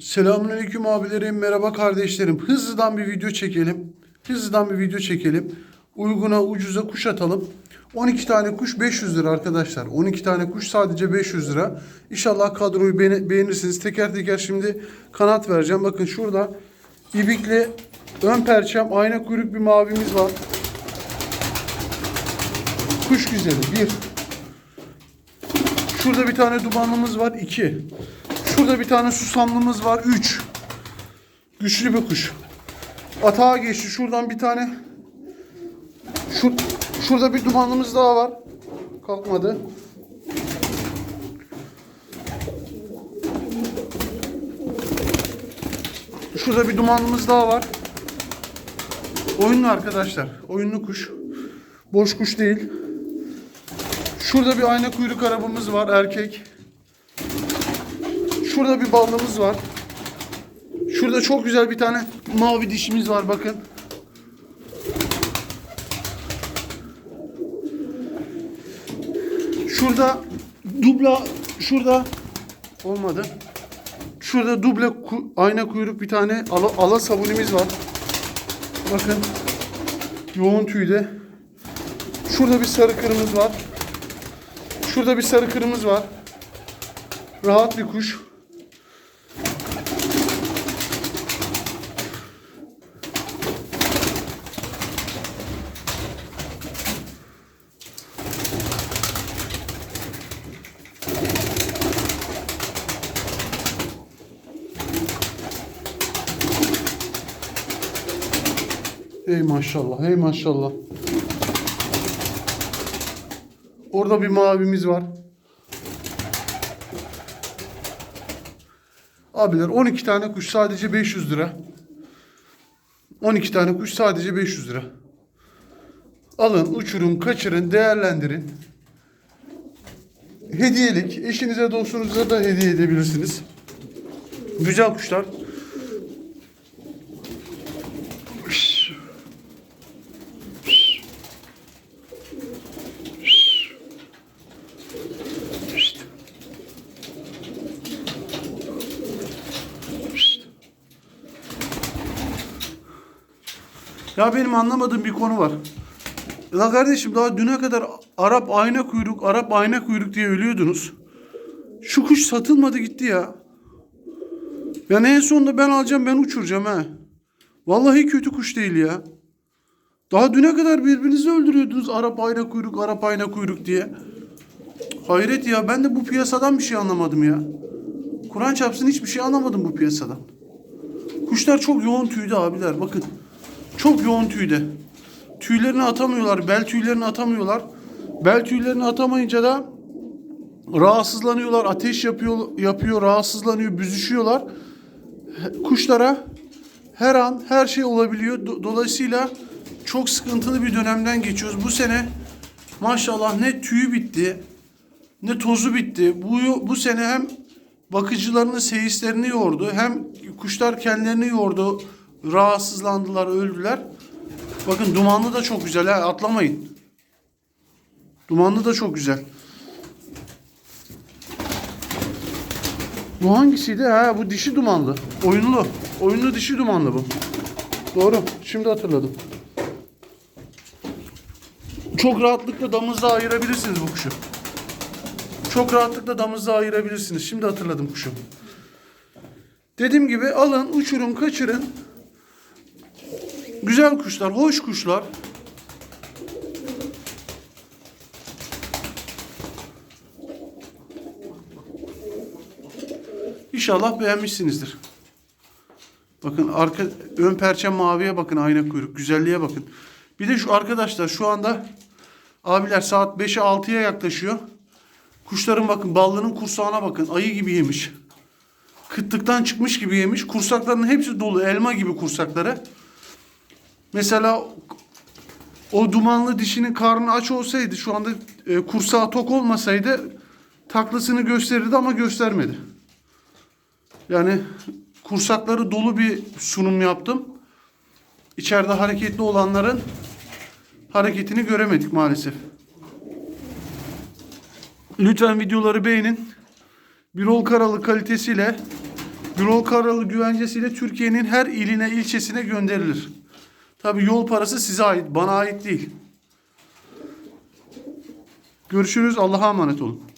Selamünaleyküm abilerim, merhaba kardeşlerim. Hızlıdan bir video çekelim. Hızlıdan bir video çekelim. Uyguna, ucuza kuş atalım. 12 tane kuş 500 lira arkadaşlar. 12 tane kuş sadece 500 lira. İnşallah kadroyu beğeni- beğenirsiniz. Teker teker şimdi kanat vereceğim. Bakın şurada ibikli ön perçem ayna kuyruk bir mavimiz var. Kuş güzeli. Bir. Şurada bir tane dumanlımız var. iki. Şurada bir tane susamlımız var. Üç. Güçlü bir kuş. Atağa geçti. Şuradan bir tane. Şu, şurada bir dumanlımız daha var. Kalkmadı. Şurada bir dumanlımız daha var. Oyunlu arkadaşlar. Oyunlu kuş. Boş kuş değil. Şurada bir ayna kuyruk arabamız var erkek. Şurada bir ballımız var. Şurada çok güzel bir tane mavi dişimiz var bakın. Şurada dubla şurada olmadı. Şurada duble ku- ayna kuyruk bir tane ala, ala sabunimiz var. Bakın. Yoğun tüyde. Şurada bir sarı kırmızı var. Şurada bir sarı kırmızı var. Rahat bir kuş. Hey maşallah, hey maşallah. Orada bir mavimiz var. Abiler 12 tane kuş sadece 500 lira. 12 tane kuş sadece 500 lira. Alın, uçurun, kaçırın, değerlendirin. Hediyelik, eşinize, dostunuza da hediye edebilirsiniz. Güzel kuşlar. Ya benim anlamadığım bir konu var. La kardeşim daha düne kadar Arap ayna kuyruk, Arap ayna kuyruk diye ölüyordunuz. Şu kuş satılmadı gitti ya. Yani en sonunda ben alacağım ben uçuracağım ha. Vallahi kötü kuş değil ya. Daha düne kadar birbirinizi öldürüyordunuz Arap ayna kuyruk, Arap ayna kuyruk diye. Hayret ya ben de bu piyasadan bir şey anlamadım ya. Kur'an çarpsın hiçbir şey anlamadım bu piyasadan. Kuşlar çok yoğun tüyde abiler bakın. Çok yoğun tüyde. Tüylerini atamıyorlar. Bel tüylerini atamıyorlar. Bel tüylerini atamayınca da rahatsızlanıyorlar. Ateş yapıyor, yapıyor, rahatsızlanıyor, büzüşüyorlar. Kuşlara her an her şey olabiliyor. Do- Dolayısıyla çok sıkıntılı bir dönemden geçiyoruz. Bu sene maşallah ne tüyü bitti, ne tozu bitti. Bu bu sene hem bakıcılarının seyislerini yordu, hem kuşlar kendilerini yordu. Rahatsızlandılar, öldüler. Bakın dumanlı da çok güzel ha, atlamayın. Dumanlı da çok güzel. Bu hangisiydi? Ha bu dişi dumanlı. Oyunlu. Oyunlu dişi dumanlı bu. Doğru. Şimdi hatırladım. Çok rahatlıkla damızda ayırabilirsiniz bu kuşu. Çok rahatlıkla damızda ayırabilirsiniz. Şimdi hatırladım kuşu. Dediğim gibi alın, uçurun, kaçırın. Güzel kuşlar, hoş kuşlar. İnşallah beğenmişsinizdir. Bakın arka ön perçem maviye bakın ayna kuyruk. Güzelliğe bakın. Bir de şu arkadaşlar şu anda abiler saat 5'e 6'ya yaklaşıyor. Kuşların bakın ballının kursağına bakın. Ayı gibi yemiş. Kıtlıktan çıkmış gibi yemiş. Kursaklarının hepsi dolu. Elma gibi kursakları. Mesela o dumanlı dişinin karnı aç olsaydı şu anda e, kursağı tok olmasaydı taklasını gösterirdi ama göstermedi. Yani kursakları dolu bir sunum yaptım. İçeride hareketli olanların hareketini göremedik maalesef. Lütfen videoları beğenin. Birol Karalı kalitesiyle Yol karalı güvencesiyle Türkiye'nin her iline ilçesine gönderilir. Tabi yol parası size ait, bana ait değil. Görüşürüz. Allah'a emanet olun.